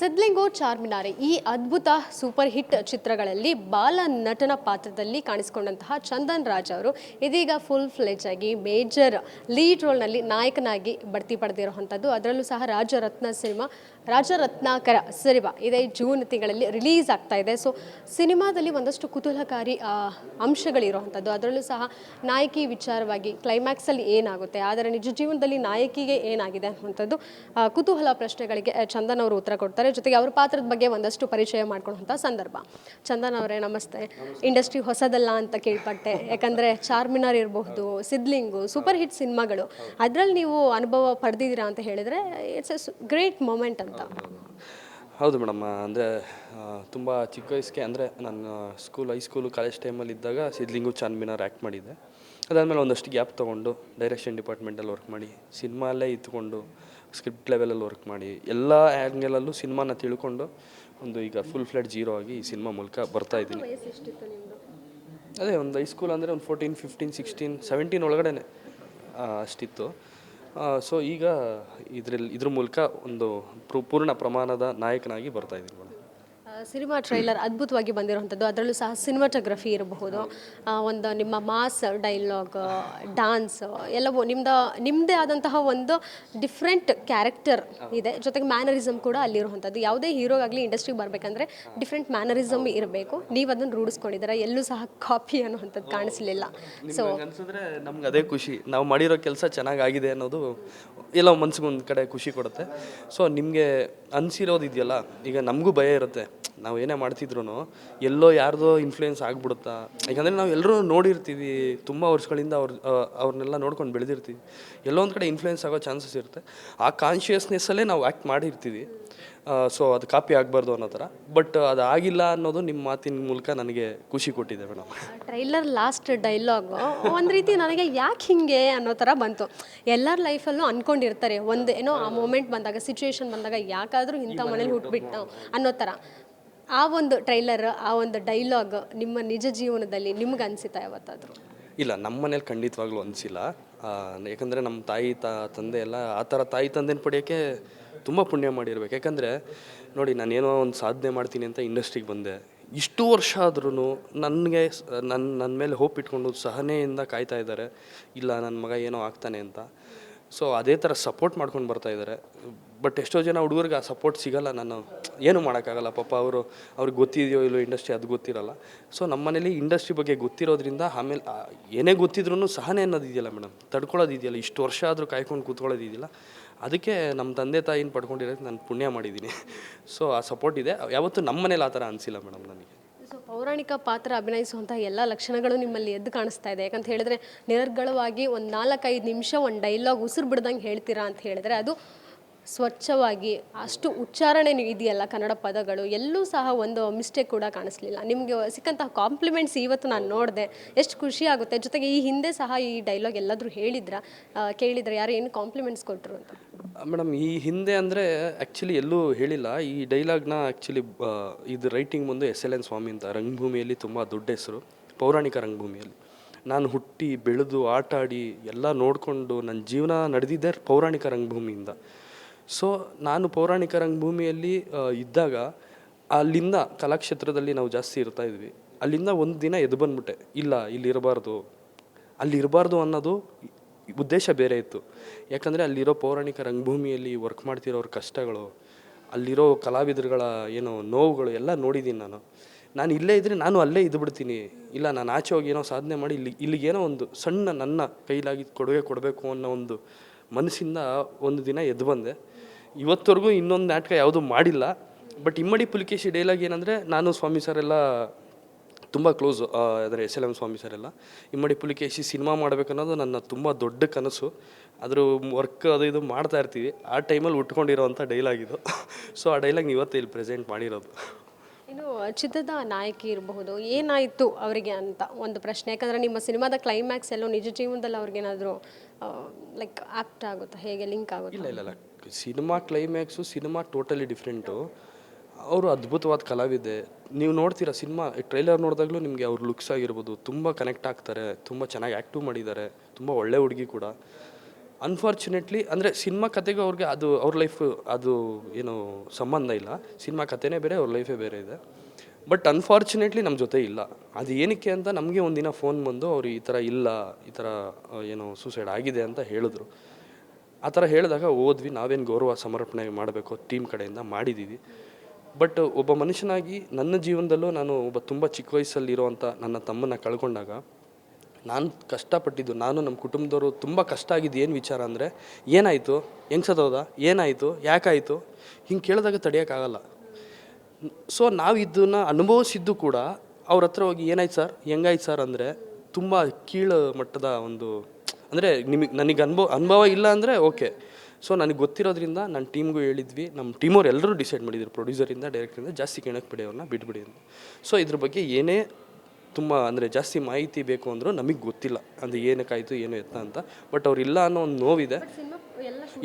ಸಿದ್ಲಿಂಗೋ ಚಾರ್ಮಿನಾರೆ, ಈ ಅದ್ಭುತ super hit ಚಿತ್ರಗಳಲ್ಲಿ ಬಾಲ ನಟನ ಪಾತ್ರದಲ್ಲಿ ಕಾಣಿಸಿಕೊಂಡಂತಹ ಚಂದನ್ ರಾಜ್ ಅವರು ಇದೀಗ ಫುಲ್ ಫ್ಲೆಜ್ ಆಗಿ ಮೇಜರ್ ಲೀಡ್ ರೋಲ್ನಲ್ಲಿ ನಾಯಕನಾಗಿ ಬಡ್ತಿ ಪಡೆದಿರುವಂಥದ್ದು. ಅದರಲ್ಲೂ ಸಹ ರಾಜರತ್ನ ಸಿನಿಮಾ ರಾಜರತ್ನಾಕರ ಸಿನಿಮಾ ಇದೇ ಜೂನ್ ತಿಂಗಳಲ್ಲಿ ರಿಲೀಸ್ ಆಗ್ತಾ ಇದೆ. ಸೊ ಸಿನಿಮಾದಲ್ಲಿ ಒಂದಷ್ಟು ಕುತೂಹಲಕಾರಿ ಅಂಶಗಳಿರುವಂಥದ್ದು ಅದರಲ್ಲೂ ಸಹ ನಾಯಕಿ ವಿಚಾರವಾಗಿ ಕ್ಲೈಮ್ಯಾಕ್ಸಲ್ಲಿ ಏನಾಗುತ್ತೆ ಆದರೆ ನಿಜ ಜೀವನದಲ್ಲಿ ನಾಯಕಿಗೆ ಏನಾಗಿದೆ ಅನ್ನುವಂಥದ್ದು ಕುತೂಹಲ ಪ್ರಶ್ನೆಗಳಿಗೆ ಚಂದನ್ ಅವರು ಉತ್ತರ ಕೊಡ್ತಾರೆ. ಜೊತೆಗೆ ಅವ್ರ ಪಾತ್ರದ ಬಗ್ಗೆ ಒಂದಷ್ಟು ಪರಿಚಯ ಮಾಡ್ಕೊಳ್ಳುವಂಥ ಸಂದರ್ಭ. ಚಂದನ್ ಅವರೇ ನಮಸ್ತೆ. ಇಂಡಸ್ಟ್ರಿ ಹೊಸದಲ್ಲ ಅಂತ ಕೇಳ್ಪಟ್ಟೆ. ಯಾಕಂದರೆ ಚಾರ್ಮಿನಾರ್ ಇರಬಹುದು ಸಿದ್ಲಿಂಗು ಸೂಪರ್ ಹಿಟ್ ಸಿನಿಮಾಗಳು. ಅದರಲ್ಲಿ ನೀವು ಅನುಭವ ಪಡೆದಿದ್ದೀರಾ ಅಂತ ಹೇಳಿದರೆ ಇಟ್ಸ್ ಎ ಗ್ರೇಟ್ ಮೂಮೆಂಟ್ ಅಂತ. ಹೌದು ಮೇಡಮ್ ಅಂದರೆ ತುಂಬ ಚಿಕ್ಕ ವಯಸ್ಸಿಗೆ ಅಂದರೆ ನಾನು ಸ್ಕೂಲ್ ಹೈಸ್ಕೂಲು ಕಾಲೇಜ್ ಟೈಮಲ್ಲಿ ಇದ್ದಾಗ ಸಿದ್ಲಿಂಗು ಚಾನ್ಮಿನಾರ್ ಆ್ಯಕ್ಟ್ ಮಾಡಿದ್ದೆ. ಅದಾದಮೇಲೆ ಒಂದಷ್ಟು ಗ್ಯಾಪ್ ತೊಗೊಂಡು ಡೈರೆಕ್ಷನ್ ಡಿಪಾರ್ಟ್ಮೆಂಟಲ್ಲಿ ವರ್ಕ್ ಮಾಡಿ ಸಿನಿಮಾಲ್ಲೇ ಇದ್ಕೊಂಡು ಸ್ಕ್ರಿಪ್ಟ್ ಲೆವೆಲಲ್ಲಿ ವರ್ಕ್ ಮಾಡಿ ಎಲ್ಲ ಆ್ಯಂಗಲಲ್ಲೂ ಸಿನಿಮಾನ ತಿಳ್ಕೊಂಡು ಒಂದು ಈಗ ಫುಲ್ ಫ್ಲೆಡ್ ಜೀರೋ ಆಗಿ ಈ ಸಿನಿಮಾ ಮೂಲಕ ಬರ್ತಾ ಇದ್ದೀನಿ. ಅದೇ ಒಂದು ಹೈಸ್ಕೂಲ್ ಅಂದರೆ ಒಂದು ಫೋರ್ಟೀನ್ ಫಿಫ್ಟೀನ್ ಸಿಕ್ಸ್ಟೀನ್ ಸೆವೆಂಟೀನ್ ಒಳಗಡೆ ಅಷ್ಟಿತ್ತು. ಸೊ ಈಗ ಇದ್ರಲ್ಲಿ ಇದ್ರ ಮೂಲಕ ಒಂದು ಪೂರ್ಣ ಪ್ರಮಾಣದ ನಾಯಕನಾಗಿ ಬರ್ತಾ ಇದ್ದೀನಿ ಸಿನಿಮಾ ಟ್ರೈಲರ್ ಅದ್ಭುತವಾಗಿ ಬಂದಿರುವಂಥದ್ದು. ಅದರಲ್ಲೂ ಸಹ ಸಿನಿಮಾಟೋಗ್ರಫಿ ಇರಬಹುದು. ಒಂದು ನಿಮ್ಮ ಮಾಸ್ ಡೈಲಾಗ್ ಡಾನ್ಸ್ ಎಲ್ಲವೂ ನಿಮ್ದು ನಿಮ್ಮದೇ ಆದಂತಹ ಒಂದು ಡಿಫ್ರೆಂಟ್ ಕ್ಯಾರೆಕ್ಟರ್ ಇದೆ. ಜೊತೆಗೆ ಮ್ಯಾನರಿಸಮ್ ಕೂಡ ಅಲ್ಲಿರುವಂಥದ್ದು. ಯಾವುದೇ ಹೀರೋಗಾಗಲಿ ಇಂಡಸ್ಟ್ರಿಗೆ ಬರಬೇಕಂದ್ರೆ ಡಿಫ್ರೆಂಟ್ ಮ್ಯಾನರಿಸಮ್ ಇರಬೇಕು. ನೀವು ಅದನ್ನು ರೂಢಿಸ್ಕೊಂಡಿದ್ದೀರಾ ಎಲ್ಲೂ ಸಹ ಕಾಪಿ ಅನ್ನುವಂಥದ್ದು ಕಾಣಿಸ್ಲಿಲ್ಲ. ಸೊ ಅನ್ಸಿದ್ರೆ ನಮ್ಗೆ ಅದೇ ಖುಷಿ. ನಾವು ಮಾಡಿರೋ ಕೆಲಸ ಚೆನ್ನಾಗಾಗಿದೆ ಅನ್ನೋದು ಎಲ್ಲೋ ಮನ್ಸಿಗೆ ಒಂದು ಕಡೆ ಖುಷಿ ಕೊಡುತ್ತೆ. ಸೊ ನಿಮಗೆ ಅನಿಸಿರೋದು ಇದೆಯಲ್ಲ ಈಗ ನಮಗೂ ಭಯ ಇರುತ್ತೆ. ನಾವು ಏನೇ ಮಾಡ್ತಿದ್ರು ಎಲ್ಲೋ ಯಾರ್ದೋ ಇನ್ಫ್ಲೂಯೆನ್ಸ್ ಆಗ್ಬಿಡುತ್ತಾ? ಯಾಕಂದರೆ ನಾವು ಎಲ್ಲರೂ ನೋಡಿರ್ತೀವಿ, ತುಂಬ ವರ್ಷಗಳಿಂದ ಅವ್ರ ಅವ್ರನ್ನೆಲ್ಲ ನೋಡ್ಕೊಂಡು ಬೆಳೆದಿರ್ತೀವಿ. ಎಲ್ಲೋ ಒಂದು ಕಡೆ ಇನ್ಫ್ಲೂಯೆನ್ಸ್ ಆಗೋ ಚಾನ್ಸಸ್ ಇರುತ್ತೆ. ಆ ಕಾನ್ಷಿಯಸ್ನೆಸ್ಸಲ್ಲೇ ನಾವು ಆ್ಯಕ್ಟ್ ಮಾಡಿರ್ತೀವಿ. ಸೊ ಅದು ಕಾಪಿ ಆಗಬಾರ್ದು ಅನ್ನೋ ಥರ. ಬಟ್ ಅದು ಆಗಿಲ್ಲ ಅನ್ನೋದು ನಿಮ್ಮ ಮಾತಿನ ಮೂಲಕ ನನಗೆ ಖುಷಿ ಕೊಟ್ಟಿದೆ ಮೇಡಮ್ ಟ್ರೈಲರ್ ಲಾಸ್ಟ್ ಡೈಲಾಗ್ ಒಂದು ರೀತಿ ನನಗೆ ಯಾಕೆ ಹಿಂಗೆ ಅನ್ನೋ ಥರ ಬಂತು. ಎಲ್ಲರ ಲೈಫಲ್ಲೂ ಅನ್ಕೊಂಡಿರ್ತಾರೆ, ಒಂದು ಏನೋ ಆ ಮೂಮೆಂಟ್ ಬಂದಾಗ ಸಿಚುವೇಶನ್ ಬಂದಾಗ ಯಾಕಾದರೂ ಇಂಥ ಮನೇಲಿ ಹುಟ್ಬಿಟ್ಟು ಅನ್ನೋ ಥರ. ಆ ಒಂದು ಟ್ರೈಲರ್, ಆ ಒಂದು ಡೈಲಾಗ್ ನಿಮ್ಮ ನಿಜ ಜೀವನದಲ್ಲಿ ನಿಮ್ಗೆ ಅನಿಸುತ್ತಾ ಯಾವತ್ತಾದರೂ? ಇಲ್ಲ, ನಮ್ಮ ಮನೇಲಿ ಖಂಡಿತವಾಗ್ಲೂ ಅನಿಸಿಲ್ಲ. ಯಾಕಂದರೆ ನಮ್ಮ ತಾಯಿ ತಾ, ತಂದೆ ಎಲ್ಲ ಆ ಥರ ತಾಯಿ ತಂದೆನ ಪಡೆಯೋಕ್ಕೆ ತುಂಬ ಪುಣ್ಯ ಮಾಡಿರ್ಬೇಕು. ಯಾಕಂದರೆ ನೋಡಿ ನಾನೇನೋ ಒಂದು ಸಾಧನೆ ಮಾಡ್ತೀನಿ ಅಂತ ಇಂಡಸ್ಟ್ರಿಗೆ ಬಂದೆ. ಇಷ್ಟು ವರ್ಷ ಆದ್ರೂ ನನಗೆ ನನ್ನ ನನ್ನ ಮೇಲೆ ಹೋಪ್ ಇಟ್ಕೊಂಡು ಸಹನೆಯಿಂದ ಕಾಯ್ತಾ ಇದ್ದಾರೆ. ಇಲ್ಲ ನನ್ನ ಮಗ ಏನೋ ಆಗ್ತಾನೆ ಅಂತ. ಸೊ ಅದೇ ಥರ ಸಪೋರ್ಟ್ ಮಾಡ್ಕೊಂಡು ಬರ್ತಾ ಇದ್ದಾರೆ. ಬಟ್ ಎಷ್ಟೋ ಜನ ಹುಡುಗರಿಗೆ ಆ ಸಪೋರ್ಟ್ ಸಿಗಲ್ಲ. ನಾನು ಏನು ಮಾಡೋಕ್ಕಾಗಲ್ಲ. ಪಾಪ ಅವರು, ಅವ್ರಿಗೆ ಗೊತ್ತಿದೆಯೋ ಇಲ್ಲೋ ಇಂಡಸ್ಟ್ರಿ ಅದು ಗೊತ್ತಿರಲ್ಲ. ಸೊ ನಮ್ಮ ಮನೇಲಿ ಇಂಡಸ್ಟ್ರಿ ಬಗ್ಗೆ ಗೊತ್ತಿರೋದ್ರಿಂದ ಆಮೇಲೆ ಏನೇ ಗೊತ್ತಿದ್ರೂ ಸಹನೆ ಅನ್ನೋದು ಇದೆಯಲ್ಲ ಮೇಡಮ್ ತಡ್ಕೊಳ್ಳೋದು ಇದೆಯಲ್ಲ. ಇಷ್ಟು ವರ್ಷ ಆದರೂ ಕಾಯ್ಕೊಂಡು ಕೂತ್ಕೊಳ್ಳೋದು ಇದೆಯಲ್ಲ. ಅದಕ್ಕೆ ನಮ್ಮ ತಂದೆ ತಾಯಿನ ಪಡ್ಕೊಂಡಿರೋದು ನಾನು ಪುಣ್ಯ ಮಾಡಿದ್ದೀನಿ. ಸೊ ಆ ಸಪೋರ್ಟ್ ಇದೆ. ಯಾವತ್ತೂ ನಮ್ಮ ಮನೇಲಿ ಆ ಥರ ಅನಿಸಿಲ್ಲ ಮೇಡಮ್ ನನಗೆ. ಪೌರಾಣಿಕ ಪಾತ್ರ ಅಭಿನಯಿಸುವಂತಹ ಎಲ್ಲ ಲಕ್ಷಣಗಳು ನಿಮ್ಮಲ್ಲಿ ಎದ್ದು ಕಾಣಿಸ್ತಾ ಇದೆ. ಯಾಕಂತ ಹೇಳಿದ್ರೆ ನಿರರ್ಗಳವಾಗಿ ಒಂದು ನಾಲ್ಕೈದು ನಿಮಿಷ ಒಂದು ಡೈಲಾಗ್ ಉಸಿರು ಬಿಡ್ದಂಗೆ ಹೇಳ್ತೀರಾ ಅಂತ ಹೇಳಿದ್ರೆ ಅದು ಸ್ವಚ್ಛವಾಗಿ ಅಷ್ಟು ಉಚ್ಚಾರಣೆ ಇದೆಯಲ್ಲ ಕನ್ನಡ ಪದಗಳು, ಎಲ್ಲೂ ಸಹ ಒಂದು ಮಿಸ್ಟೇಕ್ ಕೂಡ ಕಾಣಿಸ್ಲಿಲ್ಲ. ನಿಮಗೆ ಸಿಕ್ಕಂತಹ ಕಾಂಪ್ಲಿಮೆಂಟ್ಸ್ ಇವತ್ತು ನಾನು ನೋಡಿದೆ. ಎಷ್ಟು ಖುಷಿ ಆಗುತ್ತೆ. ಜೊತೆಗೆ ಈ ಹಿಂದೆ ಸಹ ಈ ಡೈಲಾಗ್ ಎಲ್ಲಾದರೂ ಹೇಳಿದ್ರ? ಕೇಳಿದ್ರೆ ಯಾರು ಏನು ಕಾಂಪ್ಲಿಮೆಂಟ್ಸ್ ಕೊಟ್ಟರು ಅಂತ? ಮೇಡಮ್, ಈ ಹಿಂದೆ ಅಂದರೆ ಆ್ಯಕ್ಚುಲಿ ಎಲ್ಲೂ ಹೇಳಿಲ್ಲ. ಈ ಡೈಲಾಗ್ನ ಆ್ಯಕ್ಚುಲಿ ಇದು ರೈಟಿಂಗ್ ಬಂದು ಎಸ್ ಎಲ್ ಎನ್ ಸ್ವಾಮಿ ಅಂತ, ರಂಗಭೂಮಿಯಲ್ಲಿ ತುಂಬ ದೊಡ್ಡ ಹೆಸರು, ಪೌರಾಣಿಕ ರಂಗಭೂಮಿಯಲ್ಲಿ. ನಾನು ಹುಟ್ಟಿ, ಬೆಳೆದು, ಆಟ ಆಡಿ ಎಲ್ಲ ನೋಡಿಕೊಂಡು ನನ್ನ ಜೀವನ ನಡೆದಿದ್ದೇ ಪೌರಾಣಿಕ ರಂಗಭೂಮಿಯಿಂದ. ಸೊ ನಾನು ಪೌರಾಣಿಕ ರಂಗಭೂಮಿಯಲ್ಲಿ ಇದ್ದಾಗ ಅಲ್ಲಿಂದ ಕಲಾಕ್ಷೇತ್ರದಲ್ಲಿ ನಾವು ಜಾಸ್ತಿ ಇರ್ತಾ ಇದ್ವಿ. ಅಲ್ಲಿಂದ ಒಂದು ದಿನ ಎದ್ದು ಬಂದ್ಬಿಟ್ಟೆ. ಇಲ್ಲ ಇಲ್ಲಿರಬಾರ್ದು ಅಲ್ಲಿರಬಾರ್ದು ಅನ್ನೋದು ಉದ್ದೇಶ ಬೇರೆ ಇತ್ತು. ಯಾಕಂದರೆ ಅಲ್ಲಿರೋ ಪೌರಾಣಿಕ ರಂಗಭೂಮಿಯಲ್ಲಿ ವರ್ಕ್ ಮಾಡ್ತಿರೋರ ಕಷ್ಟಗಳು, ಅಲ್ಲಿರೋ ಕಲಾವಿದರುಗಳ ಏನೋ ನೋವುಗಳು ಎಲ್ಲ ನೋಡಿದ್ದೀನಿ ನಾನು. ನಾನು ಇಲ್ಲೇ ಇದ್ದರೆ ನಾನು ಅಲ್ಲೇ ಇದ್ಬಿಡ್ತೀನಿ ಇಲ್ಲ, ನಾನು ಆಚೆ ಹೋಗಿ ಏನೋ ಸಾಧನೆ ಮಾಡಿ ಇಲ್ಲಿ ಇಲ್ಲಿಗೇನೋ ಒಂದು ಸಣ್ಣ ನನ್ನ ಕೈಲಾಗಿ ಕೊಡುಗೆ ಕೊಡಬೇಕು ಅನ್ನೋ ಒಂದು ಮನಸ್ಸಿಂದ ಒಂದು ದಿನ ಎದ್ದು ಬಂದೆ. ಇವತ್ತವರೆಗೂ ಇನ್ನೊಂದು ನಾಟಕ ಯಾವುದೂ ಮಾಡಿಲ್ಲ. ಬಟ್ ಇಮ್ಮಡಿ ಪುಲಿಕೇಶಿ ಡೈಲಾಗ್ ಏನಂದರೆ ನಾನು ಸ್ವಾಮಿ ಸರ್ ಎಲ್ಲ ತುಂಬ ಕ್ಲೋಸು ಅಂದರೆ S L M Swamy sir ಎಲ್ಲ. ಇಮ್ಮಡಿ ಪುಲಿಕೇಶಿ ಸಿನಿಮಾ ಮಾಡಬೇಕನ್ನೋದು ನನ್ನ ತುಂಬ ದೊಡ್ಡ ಕನಸು. ಅದ್ರ ವರ್ಕ್ ಅದು ಇದು ಮಾಡ್ತಾ ಇರ್ತೀವಿ. ಆ ಟೈಮಲ್ಲಿ ಉಟ್ಕೊಂಡಿರೋವಂಥ ಡೈಲಾಗ್ ಇದು. ಸೊ ಆ ಡೈಲಾಗ್ ಇವತ್ತು ಇಲ್ಲಿ ಪ್ರೆಸೆಂಟ್ ಮಾಡಿರೋದು. ಇನ್ನು ಚಿತ್ರದ ನಾಯಕಿ ಇರಬಹುದು. ಏನಾಯಿತು ಅವರಿಗೆ ಅಂತ ಒಂದು ಪ್ರಶ್ನೆ. ಯಾಕಂದರೆ ನಿಮ್ಮ ಸಿನಿಮಾದ ಕ್ಲೈಮ್ಯಾಕ್ಸ್ ಎಲ್ಲೋ ನಿಜ ಜೀವನದಲ್ಲಿ ಅವ್ರಿಗೇನಾದರೂ ಲೈಕ್ ಆಕ್ಟ್ ಆಗುತ್ತಾ? ಹೇಗೆ ಲಿಂಕ್ ಆಗುತ್ತೆ? ಇಲ್ಲ ಇಲ್ಲ ಇಲ್ಲ. Cinema climax cinema totally different ಅವರು ಅದ್ಭುತವಾದ ಕಲಾವಿದೆ. ನೀವು ನೋಡ್ತೀರಾ ಸಿನಿಮಾ ಟ್ರೈಲರ್ ನೋಡಿದಾಗಲೂ ನಿಮಗೆ ಅವ್ರ ಲುಕ್ಸ್ ಆಗಿರ್ಬೋದು, ತುಂಬ ಕನೆಕ್ಟ್ ಆಗ್ತಾರೆ, ತುಂಬ ಚೆನ್ನಾಗಿ ಆ್ಯಕ್ಟಿವ್ ಮಾಡಿದ್ದಾರೆ, ತುಂಬ ಒಳ್ಳೆ ಹುಡುಗಿ ಕೂಡ. ಅನ್ಫಾರ್ಚುನೇಟ್ಲಿ ಅಂದರೆ ಸಿನಿಮಾ ಕತೆಗೂ ಅವ್ರಿಗೆ ಅದು, ಅವ್ರ ಲೈಫ್ ಅದು ಏನು ಸಂಬಂಧ ಇಲ್ಲ. ಸಿನಿಮಾ ಕತೆನೇ ಬೇರೆ, ಅವ್ರ ಲೈಫೇ ಬೇರೆ ಇದೆ. ಬಟ್ ಅನ್ಫಾರ್ಚುನೇಟ್ಲಿ ನಮ್ಮ ಜೊತೆ ಇಲ್ಲ. ಅದು ಏನಕ್ಕೆ ಅಂತ ನಮಗೆ ಒಂದಿನ ಫೋನ್ ಬಂದು ಅವ್ರು ಈ ಥರ ಇಲ್ಲ, ಈ ಥರ ಏನು ಸೂಸೈಡ್ ಆಗಿದೆ ಅಂತ ಹೇಳಿದ್ರು. ಆ ಥರ ಹೇಳಿದಾಗ ಹೋದ್ವಿ ನಾವೇನು ಗೌರವ ಸಮರ್ಪಣೆ ಮಾಡಬೇಕು ಟೀಮ್ ಕಡೆಯಿಂದ ಮಾಡಿದ್ದೀವಿ ಬಟ್ ಒಬ್ಬ ಮನುಷ್ಯನಾಗಿ ನನ್ನ ಜೀವನದಲ್ಲೂ ನಾನು ಒಬ್ಬ ತುಂಬ ಚಿಕ್ಕ ವಯಸ್ಸಲ್ಲಿರುವಂಥ ನನ್ನ ತಮ್ಮನ್ನ ಕಳ್ಕೊಂಡಾಗ, ನಾನು ಕಷ್ಟಪಟ್ಟಿದ್ದು, ನಾನು ನಮ್ಮ ಕುಟುಂಬದವರು ತುಂಬ ಕಷ್ಟ ಆಗಿದ್ದು ಏನು ವಿಚಾರ ಅಂದರೆ, ಏನಾಯಿತು? ಹೆಂಗೆ ಸದೋದ ಏನಾಯಿತು? ಯಾಕಾಯಿತು? ಹಿಂಗೆ ಕೇಳಿದಾಗ ತಡೆಯೋಕ್ಕಾಗಲ್ಲ. ಸೊ ನಾವು ಇದನ್ನ ಅನುಭವಿಸಿದ್ದು ಕೂಡ ಅವ್ರ ಹತ್ರ ಹೋಗಿ, ಏನಾಯ್ತು ಸರ್? ಹೆಂಗಾಯ್ತು ಸರ್? ಅಂದರೆ ತುಂಬ ಕೀಳು ಮಟ್ಟದ ಒಂದು, ಅಂದರೆ ನಿಮಗೆ, ನನಗೆ ಅನುಭವ ಅನುಭವ ಇಲ್ಲ ಅಂದರೆ ಓಕೆ. ಸೊ ನನಗೆ ಗೊತ್ತಿರೋದ್ರಿಂದ ನನ್ನ ಟೀಮ್ಗೂ ಹೇಳಿದ್ವಿ. ನಮ್ಮ ಟೀಮವ್ರು ಎಲ್ಲರೂ ಡಿಸೈಡ್ ಮಾಡಿದ್ರು. ಪ್ರೊಡ್ಯೂಸರಿಂದ ಡೈರೆಕ್ಟರಿಂದ ಜಾಸ್ತಿ ಕೆಣಕ್ಕೆ ಬಿಡಿ ಅವ್ರನ್ನ ಬಿಟ್ಬಿಡಿ ಅಂತ. ಸೊ ಇದ್ರ ಬಗ್ಗೆ ಏನೇ ತುಂಬ ಅಂದರೆ ಜಾಸ್ತಿ ಮಾಹಿತಿ ಬೇಕು ಅಂದರೂ ನಮಗೆ ಗೊತ್ತಿಲ್ಲ. ಅಂದರೆ ಏನಕ್ಕಾಯಿತು ಏನು ಎತ್ತ ಅಂತ. ಬಟ್ ಅವ್ರು ಇಲ್ಲ ಅನ್ನೋ ಒಂದು ನೋವಿದೆ.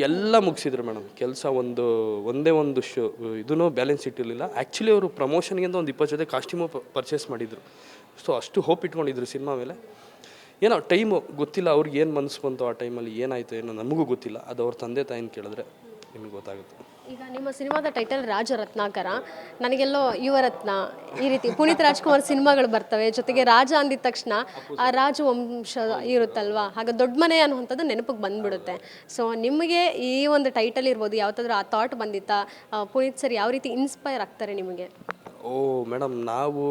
ಎಲ್ಲ ಮುಗಿಸಿದ್ರು ಮೇಡಮ್. ಕೆಲಸ ಒಂದು ಒಂದೇ ಒಂದು ಶೋ ಇದೂ ಬ್ಯಾಲೆನ್ಸ್ ಇಟ್ಟಿರಲಿಲ್ಲ ಆ್ಯಕ್ಚುಲಿ ಅವರು ಪ್ರಮೋಷನ್ಗೆ ಅಂತ ಒಂದು ಇಪ್ಪತ್ತು ಜೊತೆ ಕಾಸ್ಟ್ಯೂಮು ಪರ್ಚೇಸ್ ಮಾಡಿದರು. ಸೊ ಅಷ್ಟು ಹೋಪ್ ಇಟ್ಕೊಂಡಿದ್ರು ಸಿನಿಮಾ ಮೇಲೆ. ಏನೋ ಟೈಮು ಗೊತ್ತಿಲ್ಲ ಅವ್ರಿಗೆ ಏನು ಮನಸ್ಸು ಬಂತು ಆ ಟೈಮಲ್ಲಿ ಏನಾಯಿತು ಏನೋ ನಮಗೂ ಗೊತ್ತಿಲ್ಲ. ಅದು ಅವ್ರ ತಂದೆ ತಾಯಿನ ಕೇಳಿದ್ರೆ ನಿಮ್ಗೆ ಗೊತ್ತಾಗುತ್ತೆ. ಈಗ ನಿಮ್ಮ ಸಿನಿಮಾದ ಟೈಟಲ್ ರಾಜರತ್ನಾಕರ. ನನಗೆಲ್ಲೋ ಯುವರತ್ನ ಈ ರೀತಿ ಪುನೀತ್ ರಾಜ್ಕುಮಾರ್ ಸಿನಿಮಾಗಳು ಬರ್ತವೆ. ಜೊತೆಗೆ ರಾಜ ಅಂದಿದ ತಕ್ಷಣ ಆ ರಾಜವಂಶ ಇರುತ್ತಲ್ವಾ? ಹಾಗೆ ದೊಡ್ಡ ಮನೆ ಅನ್ನುವಂಥದ್ದು ನೆನಪಿಗೆ ಬಂದ್ಬಿಡುತ್ತೆ. ಸೊ ನಿಮಗೆ ಈ ಒಂದು ಟೈಟಲ್ ಇರ್ಬೋದು ಯಾವತ್ತಾದ್ರೂ ಆ ಥಾಟ್ ಬಂದಿತ್ತಾ? ಆ, ಪುನೀತ್ ಸರ್ ಯಾವ ರೀತಿ ಇನ್ಸ್ಪೈರ್ ಆಗ್ತಾರೆ ನಿಮಗೆ? ಓ ಮೇಡಮ್ ನಾವು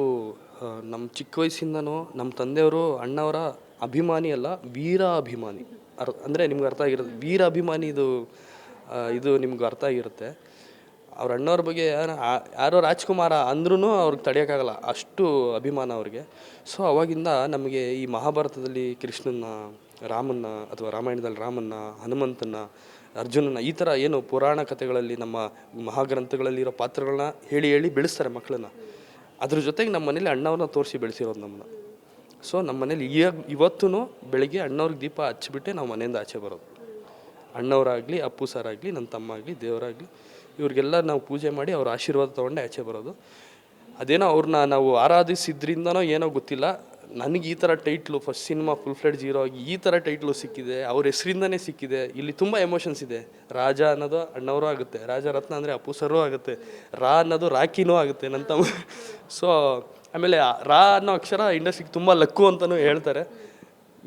ಆ, ನಮ್ಮ ಚಿಕ್ಕ ವಯಸ್ಸಿಂದನೂ ನಮ್ಮ ತಂದೆಯವರು ಅಣ್ಣವರ ಅಭಿಮಾನಿ ಅಲ್ಲ, ವೀರ ಅಭಿಮಾನಿ. ಅರ್, ಅಂದರೆ ನಿಮ್ಗೆ ಅರ್ಥ ಆಗಿರುತ್ತೆ ವೀರ ಅಭಿಮಾನಿ ಇದು ಇದು ನಿಮ್ಗೆ ಅರ್ಥ ಆಗಿರುತ್ತೆ. ಅವ್ರ ಅಣ್ಣವ್ರ ಬಗ್ಗೆ ಯಾರು ಯಾರೋ ರಾಜ್ಕುಮಾರ ಅಂದ್ರೂ ಅವ್ರಿಗೆ ತಡೆಯೋಕ್ಕಾಗಲ್ಲ, ಅಷ್ಟು ಅಭಿಮಾನ ಅವ್ರಿಗೆ. ಸೊ ಅವಾಗಿಂದ ನಮಗೆ ಈ ಮಹಾಭಾರತದಲ್ಲಿ ಕೃಷ್ಣನ ರಾಮನ್ನ ಅಥವಾ ರಾಮಾಯಣದಲ್ಲಿ ರಾಮನ್ನ ಹನುಮಂತನ ಅರ್ಜುನನ ಈ ಥರ ಏನು ಪುರಾಣ ಕಥೆಗಳಲ್ಲಿ ನಮ್ಮ ಮಹಾಗ್ರಂಥಗಳಲ್ಲಿರೋ ಪಾತ್ರಗಳನ್ನ ಹೇಳಿ ಹೇಳಿ ಬೆಳೆಸ್ತಾರೆ ಮಕ್ಕಳನ್ನ. ಅದ್ರ ಜೊತೆಗೆ ನಮ್ಮ ಮನೇಲಿ ಅಣ್ಣವ್ರನ್ನ ತೋರಿಸಿ ಬೆಳೆಸಿರೋದು ನಮ್ಮನ್ನ. ಸೊ ನಮ್ಮ ಮನೇಲಿ ಈಗ ಇವತ್ತೂ ಬೆಳಿಗ್ಗೆ ಅಣ್ಣವ್ರಿಗೆ ದೀಪ ಹಚ್ಚಿಬಿಟ್ಟೆ, ನಾವು ಮನೆಯಿಂದ ಆಚೆ ಬರೋದು. ಅಣ್ಣವರಾಗಲಿ, ಅಪ್ಪು ಸರ್ ಆಗಲಿ ನನ್ನ ತಮ್ಮ ಆಗಲಿ, ದೇವರಾಗಲಿ, ಇವ್ರಿಗೆಲ್ಲ ನಾವು ಪೂಜೆ ಮಾಡಿ ಅವ್ರ ಆಶೀರ್ವಾದ ತೊಗೊಂಡೆ ಆಚೆ ಬರೋದು. ಅದೇನೋ ಅವ್ರನ್ನ ನಾವು ಆರಾಧಿಸಿದ್ರಿಂದನೋ ಏನೋ ಗೊತ್ತಿಲ್ಲ. ನನಗೆ ಈ ಥರ title, first cinema full fled zero ಆಗಿ ಈ ಥರ ಟೈಟ್ಲು ಸಿಕ್ಕಿದೆ, ಅವ್ರ ಹೆಸರಿಂದನೇ ಸಿಕ್ಕಿದೆ. ಇಲ್ಲಿ ತುಂಬ ಎಮೋಷನ್ಸ್ ಇದೆ. ರಾಜ ಅನ್ನೋದು ಅಣ್ಣವರು ಆಗುತ್ತೆ. ರಾಜ ರತ್ನ ಅಂದರೆ ಅಪ್ಪು ಸರೂ ಆಗುತ್ತೆ. ರಾ ಅನ್ನೋದು ರಾಕಿನೂ ಆಗುತ್ತೆ, ನನ್ನ ತಮ್ಮ. ಸೊ ಆಮೇಲೆ ರಾ ಅನ್ನೋ ಅಕ್ಷರ ಇಂಡಸ್ಟ್ರಿಗೆ ತುಂಬ ಲಕ್ಕು ಅಂತಲೂ ಹೇಳ್ತಾರೆ.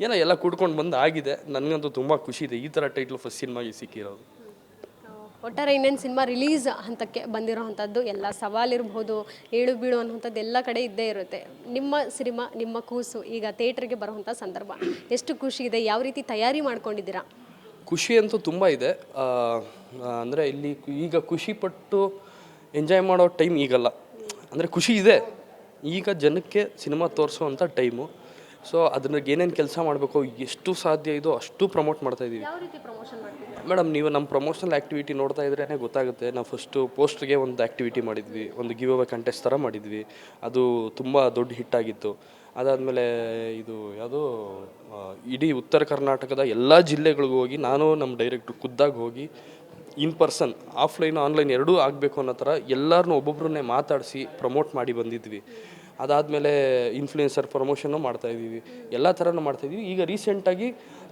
ಏನೋ ಎಲ್ಲ ಕೂಡ್ಕೊಂಡು ಬಂದು ಆಗಿದೆ. ನನಗಂತೂ ತುಂಬ ಖುಷಿ ಇದೆ. ಈ ಥರ ಟೈಟ್ಲು ಫಸ್ಟ್ ಸಿನಿಮಾಗೆ ಸಿಕ್ಕಿರೋದು. ಒಟ್ಟಾರೆ ಇನ್ನೇನು ಸಿನಿಮಾ ರಿಲೀಸ್ ಹಂತಕ್ಕೆ ಬಂದಿರೋವಂಥದ್ದು ಎಲ್ಲ ಸವಾಲಿರ್ಬೋದು ಏಳು ಬೀಳು ಅನ್ನುವಂಥದ್ದು ಎಲ್ಲ ಕಡೆ ಇದ್ದೇ ಇರುತ್ತೆ. ನಿಮ್ಮ ಸಿನಿಮಾ ನಿಮ್ಮ ಕೂಸು ಈಗ ಥಿಯೇಟ್ರಿಗೆ ಬರುವಂಥ ಸಂದರ್ಭ. ಎಷ್ಟು ಖುಷಿ ಇದೆ? ಯಾವ ರೀತಿ ತಯಾರಿ ಮಾಡ್ಕೊಂಡಿದ್ದೀರಾ? ಖುಷಿ ಅಂತೂ ತುಂಬ ಇದೆ. ಅಂದರೆ ಇಲ್ಲಿ ಈಗ ಖುಷಿ ಪಟ್ಟು ಎಂಜಾಯ್ ಮಾಡೋ ಟೈಮ್ ಈಗಲ್ಲ. ಅಂದರೆ ಖುಷಿ ಇದೆ. ಈಗ ಜನಕ್ಕೆ ಸಿನಿಮಾ ತೋರಿಸುವಂಥ ಟೈಮು. ಸೊ ಅದನ್ನ ಏನೇನು ಕೆಲಸ ಮಾಡಬೇಕು ಎಷ್ಟು ಸಾಧ್ಯ ಇದೋ ಅಷ್ಟು ಪ್ರಮೋಟ್ ಮಾಡ್ತಾ ಮಾಡ್ತೀರಾ? ಮೇಡಮ್ ನೀವು ನಮ್ಮ ಪ್ರಮೋಷನಲ್ ಆ್ಯಕ್ಟಿವಿಟಿ ನೋಡ್ತಾ ಇದ್ರೇ ಗೊತ್ತಾಗುತ್ತೆ. ನಾವು ಫಸ್ಟು ಪೋಸ್ಟ್ಗೆ ಒಂದು ಆ್ಯಕ್ಟಿವಿಟಿ ಮಾಡಿದ್ವಿ ಒಂದು ಗಿವ್ ಅವೇ ಕಂಟೆಸ್ಟ್ ಥರ ಮಾಡಿದ್ವಿ. ಅದು ತುಂಬ ದೊಡ್ಡ ಹಿಟ್ ಆಗಿತ್ತು. ಅದಾದಮೇಲೆ ಇದು ಯಾವುದು ಇಡೀ ಉತ್ತರ ಕರ್ನಾಟಕದ ಎಲ್ಲ ಜಿಲ್ಲೆಗಳಿಗೂ ಹೋಗಿ ನಾನು ನಮ್ಮ ಡೈರೆಕ್ಟ್ರು ಖುದ್ದಾಗಿ ಹೋಗಿ ಇನ್ ಪರ್ಸನ್, ಆಫ್ಲೈನ್, ಆನ್ಲೈನ್ ಎರಡೂ ಆಗಬೇಕು ಅನ್ನೋ ಥರ ಎಲ್ಲರನ್ನೂ ಒಬ್ಬೊಬ್ಬರನ್ನೇ ಮಾತಾಡಿಸಿ ಪ್ರಮೋಟ್ ಮಾಡಿ ಬಂದಿದ್ವಿ. ಅದಾದಮೇಲೆ ಇನ್ಫ್ಲೂಯೆನ್ಸರ್ ಪ್ರಮೋಷನ್ನು ಮಾಡ್ತಾಯಿದ್ದೀವಿ ಎಲ್ಲ ಥರನೂ ಮಾಡ್ತಾ ಇದೀವಿ ಈಗ ರೀಸೆಂಟಾಗಿ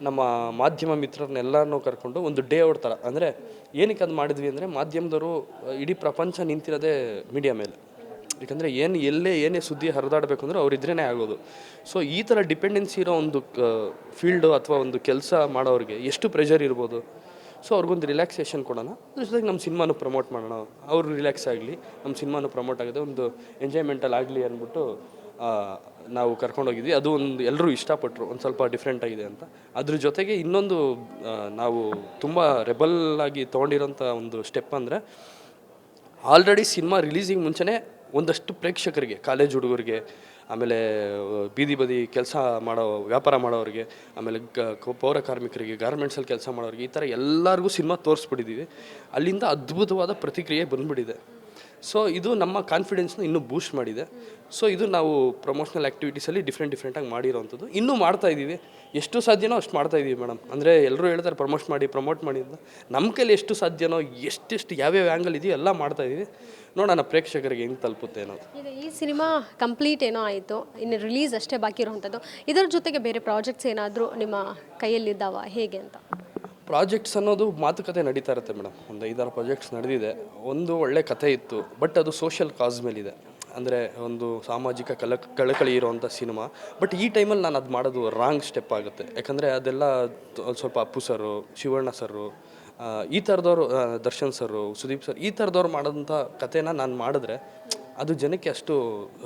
ನಮ್ಮ ಮಾಧ್ಯಮ ಮಿತ್ರರನ್ನೆಲ್ಲರನ್ನೂ ಕರ್ಕೊಂಡು ಒಂದು ಡೇ ಔಟ್ ಥರ, ಅಂದರೆ ಏನಕ್ಕೆ ಅದು ಮಾಡಿದ್ವಿ ಅಂದರೆ ಮಾಧ್ಯಮದವರು ಇಡೀ ಪ್ರಪಂಚ ನಿಂತಿರೋದೇ ಮೀಡಿಯಾ ಮೇಲೆ. ಯಾಕಂದರೆ ಏನು ಎಲ್ಲೇ ಏನೇ ಸುದ್ದಿ ಹರಿದಾಡಬೇಕು ಅಂದ್ರೆ ಅವರಿದ್ರೇ ಆಗೋದು. ಸೊ ಈ ಥರ ಡಿಪೆಂಡೆನ್ಸಿ ಇರೋ ಒಂದು ಫೀಲ್ಡು ಅಥವಾ ಒಂದು ಕೆಲಸ ಮಾಡೋರಿಗೆ ಎಷ್ಟು ಪ್ರೆಷರ್ ಇರ್ಬೋದು? ಸೊ ಅವ್ರಿಗೊಂದು ರಿಲ್ಯಾಕ್ಸೇಷನ್ ಕೊಡೋಣ. ಅದ್ರ ಜೊತೆಗೆ ನಮ್ಮ ಸಿನಿಮಾನು ಪ್ರಮೋಟ್ ಮಾಡೋಣ. ಅವರು ರಿಲ್ಯಾಕ್ಸ್ ಆಗಲಿ ನಮ್ಮ ಸಿನಿಮಾನು ಪ್ರಮೋಟ್ ಆಗಿದೆ ಒಂದು ಎಂಜಾಯ್ಮೆಂಟಲ್ಲಿ ಆಗಲಿ ಅಂದ್ಬಿಟ್ಟು ನಾವು ಕರ್ಕೊಂಡೋಗಿದ್ವಿ ಅದು ಒಂದು ಎಲ್ಲರೂ ಇಷ್ಟಪಟ್ಟರು ಒಂದು ಸ್ವಲ್ಪ ಡಿಫ್ರೆಂಟ್ ಆಗಿದೆ ಅಂತ. ಅದ್ರ ಜೊತೆಗೆ ಇನ್ನೊಂದು ನಾವು ತುಂಬ ರೆಬಲ್ ಆಗಿ ತೊಗೊಂಡಿರೋಂಥ ಒಂದು ಸ್ಟೆಪ್ ಅಂದರೆ ಆಲ್ರೆಡಿ ಸಿನಿಮಾ ರಿಲೀಸಿಗೆ ಮುಂಚೆನೇ ಒಂದಷ್ಟು ಪ್ರೇಕ್ಷಕರಿಗೆ ಕಾಲೇಜ್ ಹುಡುಗರಿಗೆ ಆಮೇಲೆ ಬೀದಿ ಬದಿ ಕೆಲಸ ಮಾಡೋ, ವ್ಯಾಪಾರ ಮಾಡೋರಿಗೆ, ಆಮೇಲೆ ಗ, ಕ- ಪೌರ ಕಾರ್ಮಿಕರಿಗೆ ಗಾರ್ಮೆಂಟ್ಸಲ್ಲಿ ಕೆಲಸ ಮಾಡೋರಿಗೆ, ಈ ಥರ ಎಲ್ಲರಿಗೂ ಸಿನಿಮಾ ತೋರಿಸ್ಬಿಟ್ಟಿದ್ದೀವಿ ಅಲ್ಲಿಂದ ಅದ್ಭುತವಾದ ಪ್ರತಿಕ್ರಿಯೆ ಬಂದ್ಬಿಟ್ಟಿದೆ. ಸೊ ಇದು ನಮ್ಮ ಕಾನ್ಫಿಡೆನ್ಸ್ನ ಇನ್ನೂ ಬೂಸ್ಟ್ ಮಾಡಿದೆ. ಸೊ ಇದು ನಾವು ಪ್ರಮೋಷನಲ್ ಆ್ಯಕ್ಟಿವಿಟೀಸಲ್ಲಿ ಡಿಫ್ರೆಂಟ್ ಡಿಫ್ರೆಂಟಾಗಿ ಮಾಡಿರೋವಂಥದ್ದು ಇನ್ನೂ ಮಾಡ್ತಾ ಇದ್ದೀವಿ. ಎಷ್ಟು ಸಾಧ್ಯನೋ ಅಷ್ಟು ಮಾಡ್ತಾ ಇದ್ದೀವಿ ಮೇಡಮ್ ಅಂದರೆ ಎಲ್ಲರೂ ಹೇಳ್ತಾರೆ ಪ್ರಮೋಟ್ ಮಾಡಿ ಪ್ರಮೋಟ್ ಮಾಡಿ ಅಂತ. ನಮ್ಮ ಕೈಲಿ ಎಷ್ಟು ಸಾಧ್ಯನೋ, ಎಷ್ಟೆಷ್ಟು ಯಾವ್ಯಾವ ಆ್ಯಂಗಲ್ ಇದೆಯೋ ಎಲ್ಲ ಮಾಡ್ತಾ ಇದ್ದೀವಿ. ನೋಡೋಣ ಪ್ರೇಕ್ಷಕರಿಗೆ ಹೆಂಗೆ ತಲುಪುತ್ತೆ ಅನ್ನೋದು. ಈ ಸಿನಿಮಾ ಕಂಪ್ಲೀಟ್ ಏನೋ ಆಯಿತು. ಇನ್ನು ರಿಲೀಸ್ ಅಷ್ಟೇ ಬಾಕಿ ಇರುವಂಥದ್ದು. ಇದರ ಜೊತೆಗೆ ಬೇರೆ ಪ್ರಾಜೆಕ್ಟ್ಸ್ ಏನಾದರೂ ನಿಮ್ಮ ಕೈಯಲ್ಲಿದ್ದಾವ? ಹೇಗೆ ಅಂತ? ಪ್ರಾಜೆಕ್ಟ್ಸ್ ಅನ್ನೋದು ಮಾತುಕತೆ ನಡೀತಾ ಇರುತ್ತೆ ಮೇಡಮ್. ಒಂದು ಐದಾರು ಪ್ರಾಜೆಕ್ಟ್ಸ್ ನಡೆದಿದೆ. ಒಂದು ಒಳ್ಳೆ ಕಥೆ ಇತ್ತು, ಬಟ್ ಅದು ಸೋಷಿಯಲ್ ಕಾಸ್ ಮೇಲಿದೆ. ಅಂದರೆ ಒಂದು ಸಾಮಾಜಿಕ ಕಲ, ಕಳಕಳಿ ಇರುವಂಥ ಸಿನಿಮಾ. ಬಟ್ ಈ ಟೈಮಲ್ಲಿ ನಾನು ಅದು ಮಾಡೋದು ರಾಂಗ್ ಸ್ಟೆಪ್ ಆಗುತ್ತೆ. ಯಾಕಂದರೆ ಅದೆಲ್ಲ ಸ್ವಲ್ಪ ಅಪ್ಪು ಸರು ಶಿವಣ್ಣ ಸರು ಈ ಥರದವ್ರು ದರ್ಶನ್ ಸರು ಸುದೀಪ್ ಸರ್, ಈ ಥರದವ್ರು ಮಾಡೋಂಥ ಕಥೆನ ನಾನು ಮಾಡಿದ್ರೆ ಅದು ಜನಕ್ಕೆ ಅಷ್ಟು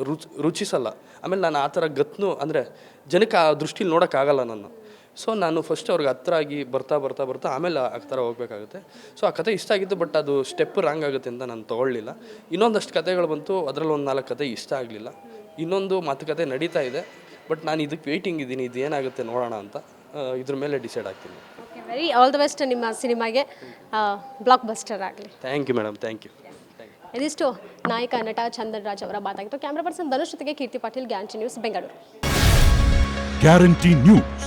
ರುಚಿ, ರುಚಿಸಲ್ಲ. ಆಮೇಲೆ ನಾನು ಆ ಥರ ಗತ್ನು, ಅಂದರೆ ಜನಕ್ಕೆ ಆ ದೃಷ್ಟಿಲಿ ನೋಡೋಕ್ಕಾಗಲ್ಲ ನನ್ನ ಸೊ ನಾನು ಫಸ್ಟ್ ಅವ್ರಿಗೆ ಹತ್ರ ಆಗಿ ಬರ್ತಾ ಬರ್ತಾ ಬರ್ತಾ ಆಮೇಲೆ ಆ ಥರ ಹೋಗ್ಬೇಕಾಗುತ್ತೆ. ಸೊ ಆ ಕತೆ ಇಷ್ಟ ಆಗಿತ್ತು ಬಟ್ ಅದು ಸ್ಟೆಪ್ ರಾಂಗ್ ಆಗುತ್ತೆ ಅಂತ ನಾನು ತೊಗೊಳ್ಳಿಲ್ಲ. ಇನ್ನೊಂದಷ್ಟು ಕತೆಗಳು ಬಂತು ಅದರಲ್ಲಿ ಒಂದು ನಾಲ್ಕು ಕತೆ ಇಷ್ಟ ಆಗಲಿಲ್ಲ. ಇನ್ನೊಂದು ಮಾತುಕತೆ ನಡೀತಾ ಇದೆ ಬಟ್ ನಾನು ಇದಕ್ಕೆ ವೆಯ್ಟಿಂಗ್ ಇದ್ದೀನಿ ಇದು ಏನಾಗುತ್ತೆ ನೋಡೋಣ ಅಂತ ಇದ್ರ ಮೇಲೆ ಡಿಸೈಡ್ ಆಗ್ತೀನಿ. ವೆರಿ ಆಲ್ ದ ಬೆಸ್ಟ್ ನಿಮ್ಮ ಸಿನಿಮಾಗೆ ಬ್ಲಾಕ್ ಬಸ್ಟರ್ ಆಗಲಿ. Thank you madam thank you ಇದಿಷ್ಟು ನಾಯಕ ನಟ ಚಂದನ್ ರಾಜ್ ಅವರ ಮಾತಾಗಿತ್ತು ಕ್ಯಾಮ್ರಾ ಪರ್ಸನ್ ಧನುಷ್ ಜೊತೆಗೆ ಕೀರ್ತಿ ಪಾಟೀಲ್ ಗ್ಯಾಂಚಿ ನ್ಯೂಸ್ ಬೆಂಗಳೂರು. Guarantee news